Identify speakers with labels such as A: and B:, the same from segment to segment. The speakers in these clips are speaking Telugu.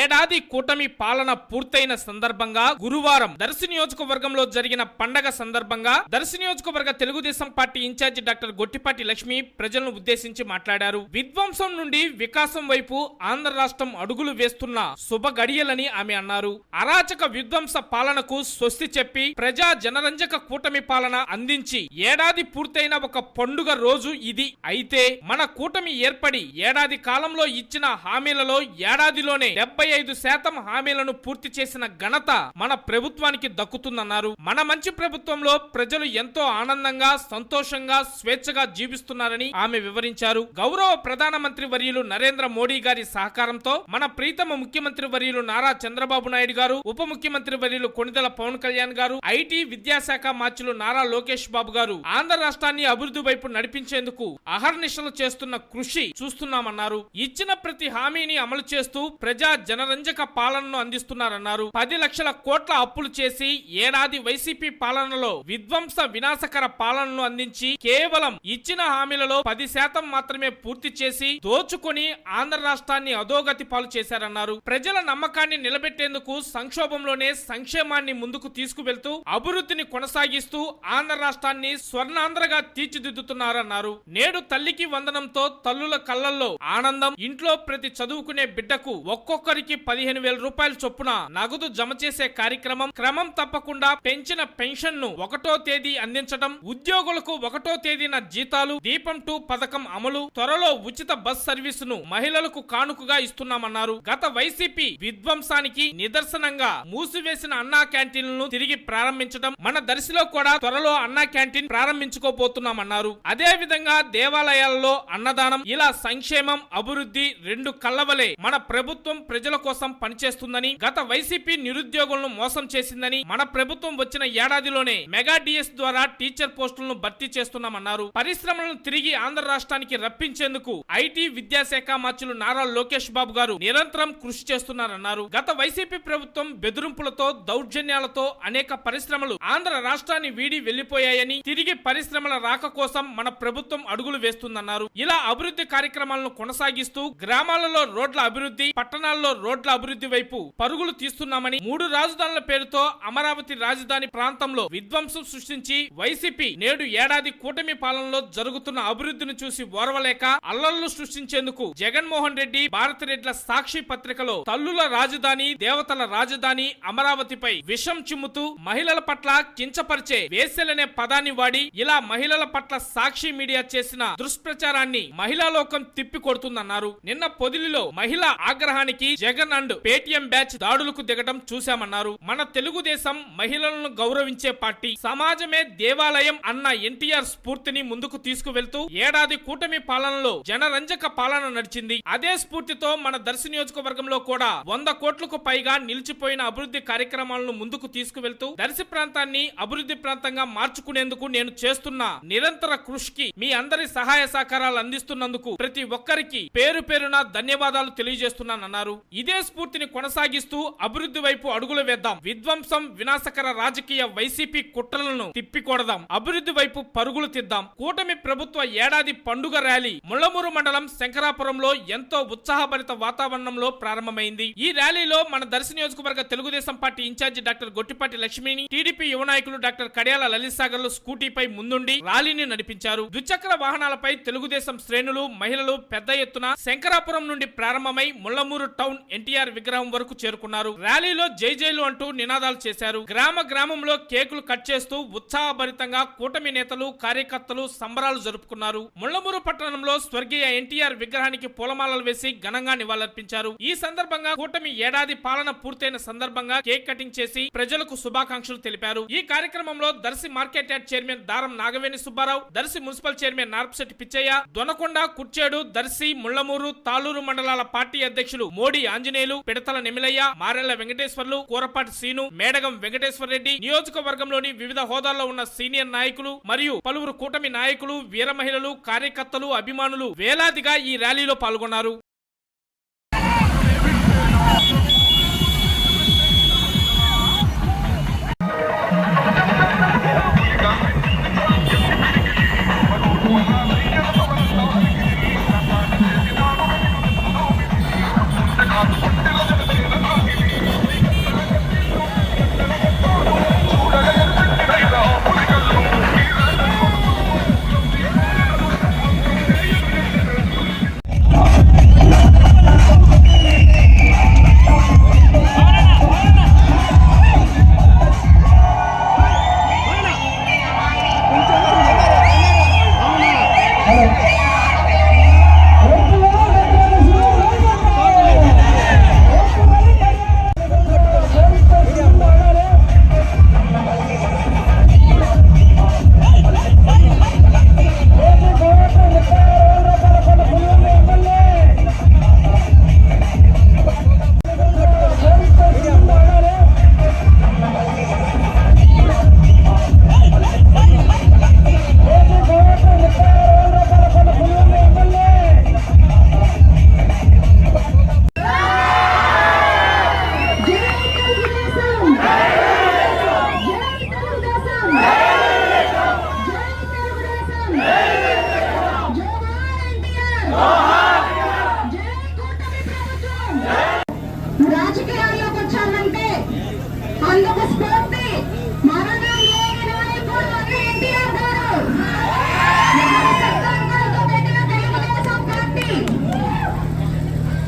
A: ఏడాది కూటమి పాలన పూర్తయిన సందర్భంగా గురువారం దర్శి నియోజకవర్గంలో జరిగిన పండగ సందర్భంగా దర్శి నియోజకవర్గ Telugu Desam party in charge doctor Gottipati Lakshmi ప్రజలను ఉద్దేశించి మాట్లాడారు. విధ్వంసం నుండి వికాసం వైపు ఆంధ్ర రాష్ట్రం అడుగులు వేస్తున్న శుభ గడియలని ఆమె అన్నారు. అరాచక విధ్వంస పాలనకు స్వస్తి చెప్పి ప్రజా జనరంజక కూటమి పాలన అందించి ఏడాది పూర్తయిన ఒక పండుగ రోజు ఇది. అయితే మన కూటమి ఏర్పడి ఏడాది కాలంలో ఇచ్చిన హామీలలో ఏడాదిలోనే డెబ్బై ఐదు శాతం హామీలను పూర్తి చేసిన ఘనత మన ప్రభుత్వానికి దక్కుతుందన్నారు. మన మంచి ప్రభుత్వంలో ప్రజలు ఎంతో ఆనందంగా సంతోషంగా స్వేచ్ఛగా జీవిస్తున్నారని ఆమె వివరించారు. గౌరవ ప్రధానమంత్రి వర్యులు నరేంద్ర మోడీ గారి సహకారంతో మన ప్రీతమ ముఖ్యమంత్రి వర్యులు నారా చంద్రబాబు నాయుడు గారు ఉప ముఖ్యమంత్రి వర్యులు కొణిదల పవన్ కళ్యాణ్ గారు ఐటీ విద్యాశాఖ మార్చులు నారా లోకేష్ బాబు గారు ఆంధ్ర రాష్ట్రాన్ని అభివృద్ధి వైపు నడిపించేందుకు అహర్నిశలు చేస్తున్న కృషి చూస్తున్నామన్నారు. ఇచ్చిన ప్రతి హామీని అమలు చేస్తూ ప్రజా జనరంజక పాలనను అందిస్తున్నారన్నారు. పది లక్షల కోట్ల అప్పులు చేసి ఏడాది వైసీపీ పాలనలో విధ్వంస వినాశకర పాలనను అందించి కేవలం ఇచ్చిన హామీలలో పది శాతం మాత్రమే పూర్తి చేసి దోచుకొని ఆంధ్ర రాష్ట్రాన్ని అధోగతి పాలు చేశారన్నారు. ప్రజల నమ్మకాన్ని నిలబెట్టేందుకు సంక్షోభంలోనే సంక్షేమాన్ని ముందుకు తీసుకువెళ్తూ అభివృద్ధిని కొనసాగిస్తూ ఆంధ్ర రాష్ట్రాన్ని స్వర్ణాంధ్రగా తీర్చిదిద్దుతున్నారన్నారు. నేడు తల్లికి వందనంతో తల్లుల కళ్ళల్లో ఆనందం ఇంట్లో ప్రతి చదువుకునే బిడ్డకు ఒక్కొక్క ఒక్కొక్కరికి పదిహేను వేల రూపాయల చొప్పున నగదు జమ చేసే కార్యక్రమం క్రమం తప్పకుండా పెంచిన పెన్షన్ను ఒకటో తేదీ అందించడం ఉద్యోగులకు ఒకటో తేదీన జీతాలు దీపం టూ పథకం అమలు త్వరలో ఉచిత బస్ సర్వీసును మహిళలకు కానుకగా ఇస్తున్నామన్నారు. గత వైసీపీ విధ్వంసానికి నిదర్శనంగా మూసివేసిన అన్నా క్యాంటీన్లను తిరిగి ప్రారంభించడం మన దర్శిలో కూడా త్వరలో అన్నా క్యాంటీన్ ప్రారంభించుకోబోతున్నామన్నారు. అదే విధంగా దేవాలయాలలో అన్నదానం ఇలా సంక్షేమం అభివృద్ధి రెండు కళ్ళవలే మన ప్రభుత్వం ప్రజల కోసం పనిచేస్తుందని గత వైసీపీ నిరుద్యోగులను మోసం చేసిందని మన ప్రభుత్వం వచ్చిన ఏడాదిలోనే మెగా డిఎస్ ద్వారా టీచర్ పోస్టులను భర్తీ చేస్తున్నామన్నారు. పరిశ్రమలను తిరిగి ఆంధ్ర రాష్ట్రానికి రప్పించేందుకు ఐటీ విద్యాశాఖ మంత్రులు నారా లోకేష్ బాబు గారు నిరంతరం కృషి చేస్తున్నారన్నారు. గత వైసీపీ ప్రభుత్వం బెదిరింపులతో దౌర్జన్యాలతో అనేక పరిశ్రమలు ఆంధ్ర రాష్ట్రాన్ని వీడి వెళ్ళిపోయాయని తిరిగి పరిశ్రమల రాక కోసం మన ప్రభుత్వం అడుగులు వేస్తుందన్నారు. ఇలా అభివృద్ధి కార్యక్రమాలను కొనసాగిస్తూ గ్రామాలలో రోడ్ల అభివృద్ధి పట్టణాల్లో రోడ్ల అభివృద్ధి వైపు పరుగులు తీస్తున్నామని మూడు రాజధానుల పేరుతో అమరావతి రాజధాని ప్రాంతంలో విధ్వంసం సృష్టించి వైసీపీ నేడు ఏడాది కూటమి పాలనలో జరుగుతున్న అభివృద్ధిని చూసి ఓర్వలేక అల్లర్లు సృష్టించేందుకు జగన్మోహన్ రెడ్డి భారతిరెడ్ల సాక్షి పత్రికలో తల్లుల రాజధాని దేవతల రాజధాని అమరావతిపై విషం చిమ్ముతూ మహిళల పట్ల కించపరిచే వేసెలనే పదాన్ని వాడి ఇలా మహిళల పట్ల సాక్షి మీడియా చేసిన దుష్ప్రచారాన్ని మహిళా లోకం తిప్పికొడుతుందన్నారు. నిన్న పొదిలిలో మహిళా ఆగ్రహానికి జగన్ అండ్ పేటిఎం బ్యాచ్ దాడులకు దిగడం చూశామన్నారు. మన తెలుగుదేశం మహిళలను గౌరవించే పార్టీ సమాజమే దేవాలయం అన్న ఎన్టీఆర్ స్ఫూర్తిని ముందుకు తీసుకువెళ్తూ ఏడాది కూటమి పాలనలో జనరంజక పాలన నడిచింది. అదే స్ఫూర్తితో మన దర్శి నియోజకవర్గంలో కూడా వంద కోట్లకు పైగా నిలిచిపోయిన అభివృద్ధి కార్యక్రమాలను ముందుకు తీసుకువెళ్తూ దర్శి ప్రాంతాన్ని అభివృద్ధి ప్రాంతంగా మార్చుకునేందుకు నేను చేస్తున్న నిరంతర కృషికి మీ అందరి సహాయ సహకారాలు అందిస్తున్నందుకు ప్రతి ఒక్కరికి పేరు పేరున ధన్యవాదాలు తెలియజేస్తున్నానన్నారు. ఇదే స్ఫూర్తిని కొనసాగిస్తూ అభివృద్ధి వైపు అడుగులు వేద్దాం. విధ్వంసం వినాశకర రాజకీయ వైసీపీ కుట్రలను తిప్పికొడదాం. అభివృద్ధి వైపు పరుగులు తిద్దాం. కూటమి ప్రభుత్వ ఏడాది పండుగ ర్యాలీ ముళ్ళమూరు మండలం శంకరాపురంలో ఎంతో ఉత్సాహభరిత వాతావరణంలో ప్రారంభమైంది. ఈ ర్యాలీలో మన దర్శి నియోజకవర్గ Telugu Desam party in charge doctor Gottipati లక్ష్మిని టీడీపీ యువ నాయకులు డాక్టర్ కడియాల లలిత్ సాగర్లు స్కూటీపై ముందుండి ర్యాలీని నడిపించారు. ద్విచక్ర వాహనాలపై తెలుగుదేశం శ్రేణులు మహిళలు పెద్ద ఎత్తున శంకరాపురం నుండి ప్రారంభమై ముళ్ళమూరు టౌన్ ఎన్టీఆర్ విగ్రహం వరకు చేరుకున్నారు. ర్యాలీలో జై జైలు అంటూ నినాదాలు చేశారు. గ్రామ గ్రామంలో కేకులు కట్ చేస్తూ ఉత్సాహభరితంగా కూటమి నేతలు కార్యకర్తలు సంబరాలు జరుపుకున్నారు. ముళ్ళమూరు పట్టణంలో స్వర్గీయ ఎన్టీఆర్ విగ్రహానికి పూలమాలలు వేసి ఘనంగా నివాళులర్పించారు. ఈ సందర్భంగా కూటమి ఏడాది పాలన పూర్తయిన సందర్భంగా కేక్ కటింగ్ చేసి ప్రజలకు శుభాకాంక్షలు తెలిపారు. ఈ కార్యక్రమంలో Darsi market yard chairman Daram Nagaveni Subbarao Darshi municipal chairman Narpasetty Pichaiah Donakonda Kurichedu Darshi Mullamuru Taluru మండలాల పార్టీ అధ్యక్షులు మోడీ ఆంజనేయులు పిడతల నిమిలయ్య మారెళ్ళ వెంకటేశ్వర్లు కూరపాటి సీను మేడగం వెంకటేశ్వర రెడ్డి నియోజకవర్గంలోని వివిధ హోదాల్లో ఉన్న సీనియర్ నాయకులు మరియు పలువురు కూటమి నాయకులు వీర మహిళలు కార్యకర్తలు అభిమానులు వేలాదిగా ఈ ర్యాలీలో పాల్గొన్నారు.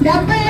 B: డెబ్బై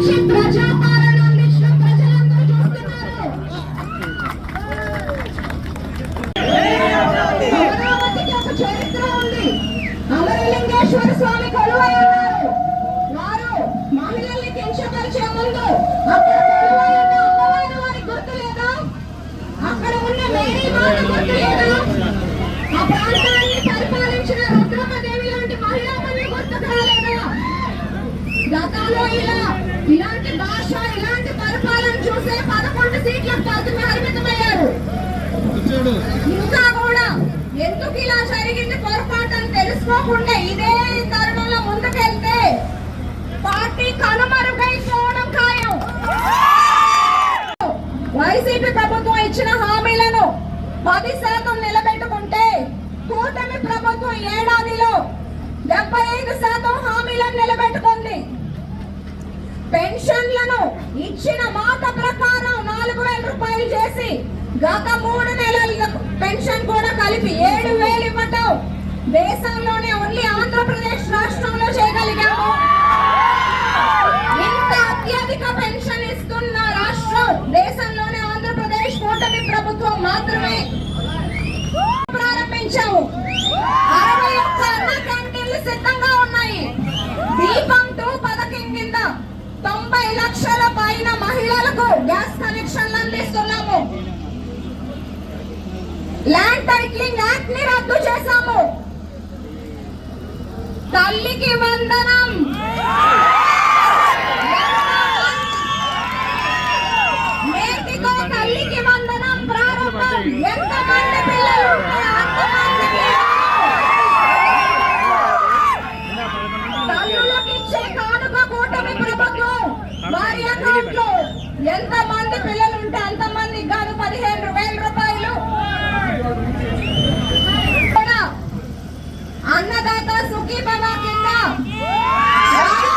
B: ఒక మంచి ప్రజాపాలన అందించడం ప్రజలందరూ చూస్తున్నారు అమరావతికి ఒక చరిత్ర ఉంది అమరలింగేశ్వర స్వామి కొలువై ఉన్నారు వారు మహిళల్ని కించపరిచే ముందు అక్కడ కొలువై ఉన్న అమ్మవారి వారి గుర్తు లేదా అక్కడ ఉన్న మేరీ మాత గుర్తు లేదా ఆ ప్రాంతాన్ని పరిపాలించిన రుద్రమదేవి లాంటి మహిళామణి గుర్తుకు రాలేదా గతంలో ఇలా. ఇలాంటి భాష ఇలాంటి పరిపాలన చూసే పదకొండు సీట్లకు మాత్రమే పరిమితమయ్యారు. ఇంకా కూడా ఎందుకు ఇలా జరిగింది పొరపాటు అని తెలుసుకోకుండా ఇదే తరుణంలో ముందుకెళ్తే పార్టీ కనుమరుగైపోవడం ఖాయం. వైసీపీ ప్రభుత్వం ఇచ్చిన హామీలను పది శాతం నిలబెట్టుకుంటే కూటమి ప్రభుత్వం ఏడాదిలో డెబ్బై ఐదు శాతం హామీలను నిలబెట్టుకుంది. పెన్షన్లను ఇచ్చిన మాట ప్రకారం నాలుగు వేల రూపాయలు చేసి గత మూడు నెలల పెన్షన్ కూడా కలిపి ఏడు వేలు ఇవ్వటం దేశంలోనే ఓన్లీ ఆంధ్రప్రదేశ్ రాష్ట్రంలో చేయగలిగాము. ఇంత అత్యధిక పెన్షన్ ఇస్తున్న రాష్ట్రం దేశంలోనే ఆంధ్రప్రదేశ్ కూటమి ప్రభుత్వం మాత్రమే ప్రారంభించాము అరవై ఒక్క అన్న క్యాంటీన్లు సిద్ధంగా ఉన్నాయి దీపం టూ పథకం కింద తొంభై లక్షల పైన మహిళలకు గ్యాస్ కనెక్షన్లు అందిస్తున్నాము. ల్యాండ్ టైటిలింగ్ యాక్ట్ని రద్దు చేశాము. తల్లికి వందనం నేటితో తల్లికి వందనం ప్రారంభం ఎంతమంది పిల్లలు ఉంటే అంతమందికి తల్లులకు ఇచ్చే కానుక కూటమి ప్రభుత్వం వారి అకౌంట్లో ఎంత మంది పిల్లలు ఉంటే అంత మందికి గాను పదిహేను వేల రూపాయలు. అన్నదాత సుఖీ భవ కింద రైతులకు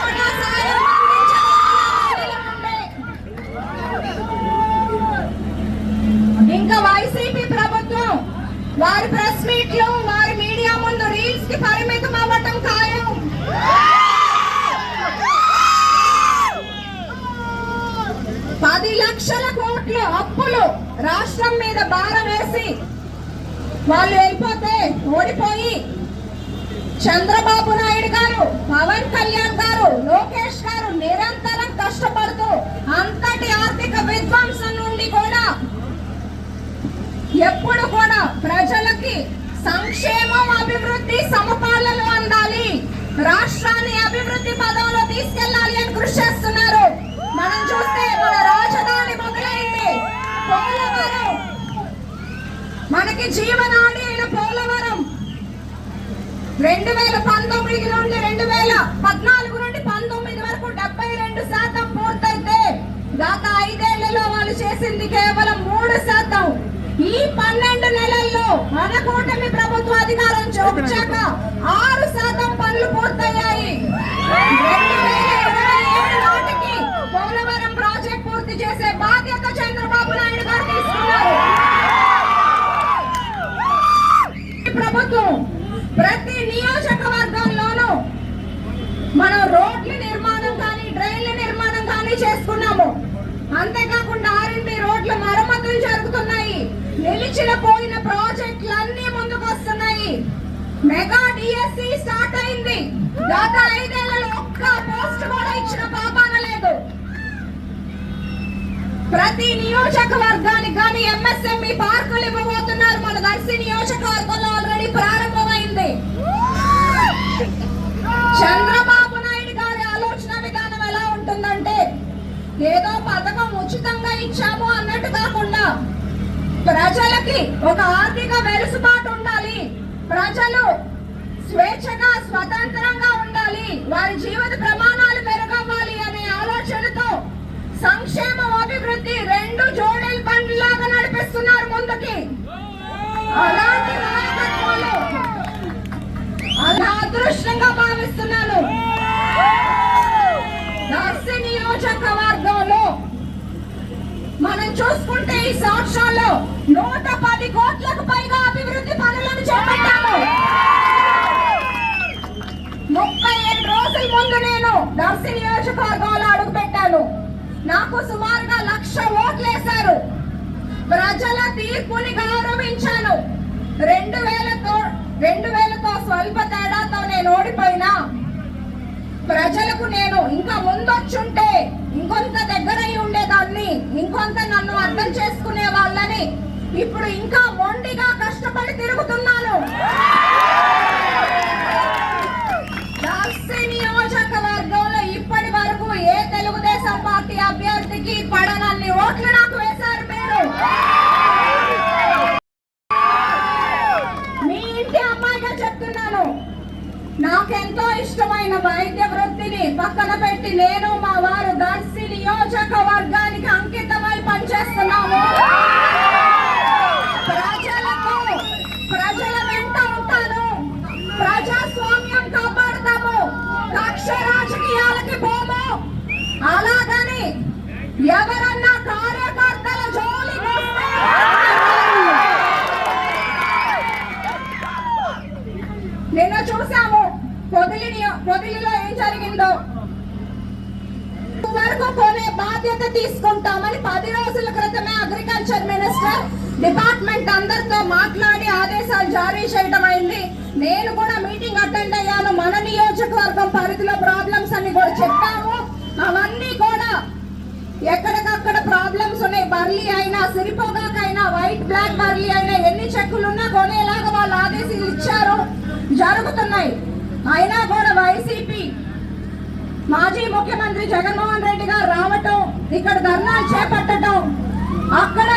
B: కూడా సాయం అందించే మహిళలు ఉండే. ఇంకా వైసీపీ ప్రభుత్వం వారి ప్రెస్ మీట్లు వారి మీడియా ముందు రీల్స్కి పరిమితం అవ్వటం ఖాయం పది లక్షల కోట్లు అప్పులు రాష్ట్రం మీద భారం వేసి వాళ్ళు వెళ్ళిపోతే ఓడిపోయి చంద్రబాబు నాయుడు గారు పవన్ కళ్యాణ్ గారు లోకేష్ గారు నిరంతరం కష్టపడుతూ అంతటి ఆర్థిక విధ్వంసం నుండి కూడా ఎప్పుడు కూడా ప్రజలకి సంక్షేమం అభివృద్ధి సమపాలన అందాలి. రాష్ట్రాన్ని అభివృద్ధి పదంలో తీసుకెళ్ళాలి అని కృషి చేస్తున్నారు. మనం చూస్తే మన రాజధాని మొదలైంది పోలవరం మనకి జీవనాడి అయిన పోలవరం. రెండు వేల పంతొమ్మిది నుండి రెండు వేల పద్నాలుగు నుండి పంతొమ్మిది వరకు డెబ్బై రెండు శాతం పూర్తయితే గత ఐదేళ్ళలో వాళ్ళు చేసింది కేవలం మూడు శాతం. ఈ పన్నెండు నెలల్లో మన కూటమి ప్రభుత్వ అధికారం చూపించాక ఆరు శాతం పనులు పూర్తయ్యాయి. పోలవరం ప్రాజెక్ట్ పూర్తి చేసే బాధ్యత చంద్రబాబు నాయుడు గారు తీసుకున్నారు. ప్రభుత్వం ప్రతి నియోజకవర్గంలోనూ మనం రోడ్ల నిర్మాణం కానీ డ్రైన్ల నిర్మాణం కానీ చేసుకున్నాము. అంతేకాకుండా ఆర్ఎండి రోడ్ల మరమ్మతులు జరుగుతున్నాయి. నిలిచిన పోయిన ప్రాజెక్టులన్నీ ముందుకు వస్తున్నాయి మెగా డిఎస్సి స్టార్ట్ అయింది. గత ఐదేళ్ళలో ఒక్క పోస్ట్ కూడా ఇచ్చిన పాపాన లేదు. ప్రతి నియోజకవర్గానికి కానీ ఎంఎస్ఎంఈ పార్కులు ఇవ్వబోతున్నారు. మన దర్శి నియోజకవర్గంలో ఆల్రెడీ ప్రారంభమైంది. చంద్రబాబు నాయుడు గారి ఆలోచన విధానం ఎలా ఉంటుందంటే ఏదో పథకం ఉచితంగా ఇచ్చాము అన్నట్టు కాకుండా ప్రజలకి ఒక ఆర్థిక వెలుసుబాటు ఉండాలి. ప్రజలు స్వేచ్ఛగా స్వతంత్రంగా ఉండాలి. వారి జీవిత ప్రమాణాలు మెరుగవ్వాలి అనే ఆలోచనతో సంక్షేమం అభివృద్ధి రెండు జోడీల బండ్లాగా నడిపిస్తున్నారు ముందుకి. అలాంటి నాయకత్వాలు అలా అదృష్టంగా భావిస్తున్నాను. దర్శి నియోజకవర్గంలో మనం చూసుకుంటే ఈ సంవత్సరంలో నూట పది కోట్లకు పైగా అభివృద్ధి పనులను చేపట్టాము. ముప్పై ఏడు రోజుల ముందు నేను దర్శి నియోజకవర్గంలో అడుగు పెట్టాను నాకు సుమారుగా లక్ష ఓట్లేశారు ప్రజల తీర్పుని గౌరవించాను. రెండు వేలతో రెండు వేలతో స్వల్ప తేడాతో నేను ఓడిపోయినా. ప్రజలకు నేను ఇంకా ముందొచ్చుంటే ఇంకొంత దగ్గరై ఉండేదాన్ని ఇంకొంత నన్ను అర్థం చేసుకునే వాళ్ళని ఇప్పుడు ఇంకా మొండిగా కష్టపడి తిరుగుతున్నాను. అభ్యర్థికి పడనన్ని ఓట్లు నాకు వేశారు మీరు. మీ ఇంటి అమ్మాయిగా చెప్తున్నాను. నాకెంతో ఇష్టమైన వైద్య వృత్తిని పక్కన పెట్టి నేను మా వారు దర్శి నియోజక వర్గానికి అంకితమై పనిచేస్తున్నాము. ప్రజలకు ప్రజల వెంట ఉంటాను. ప్రజాస్వామ్యం కాపాడతాము. కక్ష రాజకీయాలకి పోము. ఎవరన్నా కార్యకర్తల జోలి నిన్న చూసాము పొదిలి పొదిలిలో ఏం జరిగిందో. వరకు కొనే బాధ్యత తీసుకుంటామని పది రోజుల క్రితమే అగ్రికల్చర్ మినిస్టర్ డిపార్ట్మెంట్ అందరితో మాట్లాడి ఆదేశాలు జారీ చేయడం అయింది. నేను కూడా మీటింగ్ అటెండ్ అయ్యాను. మన నియోజకవర్గం పరిధిలో ప్రాబ్లమ్స్ అన్ని కూడా చెప్పాము. అవన్నీ కూడా ఎక్కడికక్కడ ప్రాబ్లమ్స్ ఉన్నాయి? బర్లీ అయినా సిరిపోగాకైనా వైట్ బ్లాక్ బర్లీ అయినా ఎన్ని చెక్కులు ఉన్నా కొనేలాగా వాళ్ళు ఆదేశాలు ఇచ్చారు. జరుగుతున్నాయి. అయినా కూడా వైసీపీ మాజీ ముఖ్యమంత్రి జగన్మోహన్ రెడ్డి గారు రావటం ఇక్కడ ధర్నాలు చేపట్టడం అక్కడ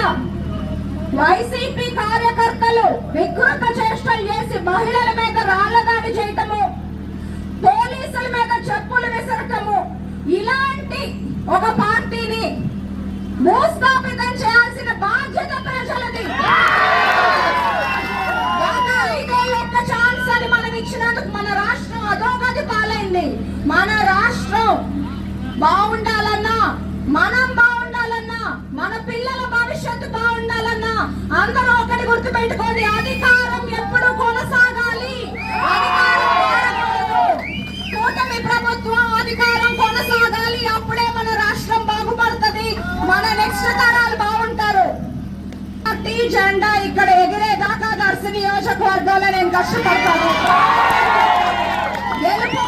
B: వైసీపీ కార్యకర్తలు వికృత చేష్టలు చేసి మహిళల మీద రాళ్ళదాడి చేయటము పోలీసుల మీద చెప్పులు విసరటము ఇలాంటి ఒక పార్టీని భూస్థాపితం చేయాల్సిన బాధ్యత ప్రజలది. ఒక ఛాన్స్ అని మనం ఇచ్చినందుకు మన రాష్ట్రం అధోగతి పాలైంది. మన రాష్ట్రం బాగుండ మనం బాగుండాలన్నా మన పిల్లల భవిష్యత్తు బాగుండాలన్నా అందరూ ఒకటి గుర్తు పెట్టుకోండి అధికారం ఎప్పుడు కొనసాగాలి అధికారం మారకూడదు. కూటమి ప్రభుత్వం అధికారం కొనసాగాలి అప్పుడే మన రాష్ట్రం బాగుపడుతుంది మన నెక్స్ట్ తరాలు బాగుంటారు పార్టీ జెండా ఇక్కడ ఎగిరేదాకా దర్శి నియోజకవర్గంలో నేను కష్టపడతాను. గెలుపు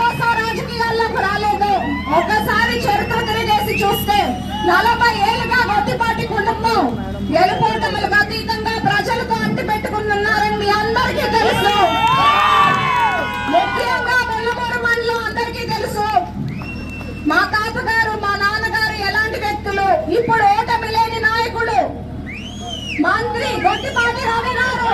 B: కోసం రాజకీయాల్లోకి రాలేదు. ఒకసారి చరిత్ర తిరిగేసి చూస్తే నలభై ఏళ్ళుగా గొట్టిపాటి కుటుంబం గెలుపు అతీతంగా ప్రజలతో అంటి పెట్టుకున్నారని మీ అందరికీ తెలుసు. ముఖ్యంగా బెల్లమూరు మండలం అందరికీ తెలుసు. మా తాతగారు మా నాన్నగారు ఎలాంటి వ్యక్తులు? ఇప్పుడు ఓటమి మంత్రి గొడ్డు బాబు రామారావు